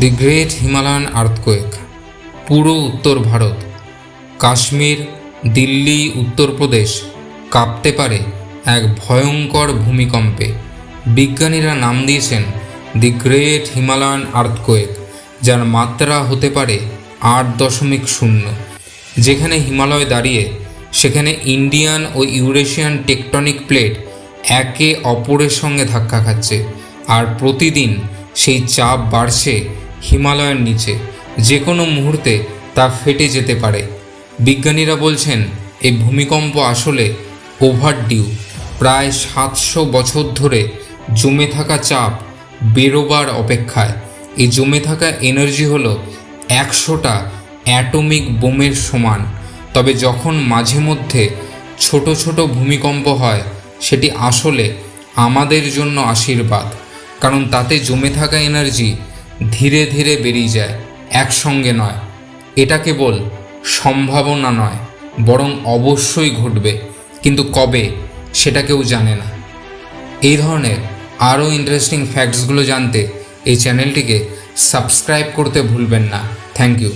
দি great Himalayan earthquake পুরো উত্তর ভারত কাশ্মীর দিল্লি উত্তরপ্রদেশ কাঁপতে পারে এক ভয়ঙ্কর ভূমিকম্পে। বিজ্ঞানীরা নাম দিয়েছেন দি গ্রেট হিমালয়ান আর্থকোয়েক যার মাত্রা হতে পারে আট দশমিক শূন্য। যেখানে হিমালয় দাঁড়িয়ে, সেখানে ইন্ডিয়ান ও ইউরেশিয়ান টেকটনিক প্লেট একে অপরের সঙ্গে ধাক্কা খাচ্ছে, আর প্রতিদিন সেই চাপ বাড়ছে হিমালয়ের নিচে। যে কোনো মুহূর্তে তা ফেটে যেতে পারে। বিজ্ঞানীরা বলছেন এই ভূমিকম্প আসলে ওভারডিউ। প্রায় সাতশো বছর ধরে জমে থাকা চাপ বেরোবার অপেক্ষায়। এই জমে থাকা এনার্জি হলো একশোটা অ্যাটমিক বোমের সমান। তবে যখন মাঝে মধ্যে ছোট ছোট ভূমিকম্প হয়, সেটি আসলে আমাদের জন্য আশীর্বাদ। কারণ তাতে জমে থাকা এনার্জি ধীরে ধীরে বেরিয়ে যায়, একসঙ্গে নয়। এটা কেবল সম্ভাবনা নয়, বরং অবশ্যই ঘটবে। কিন্তু কবে, সেটা কেউ জানে না। এই ধরনের আরও ইন্টারেস্টিং ফ্যাক্টসগুলো জানতে এই চ্যানেলটিকে সাবস্ক্রাইব করতে ভুলবেন না। Thank you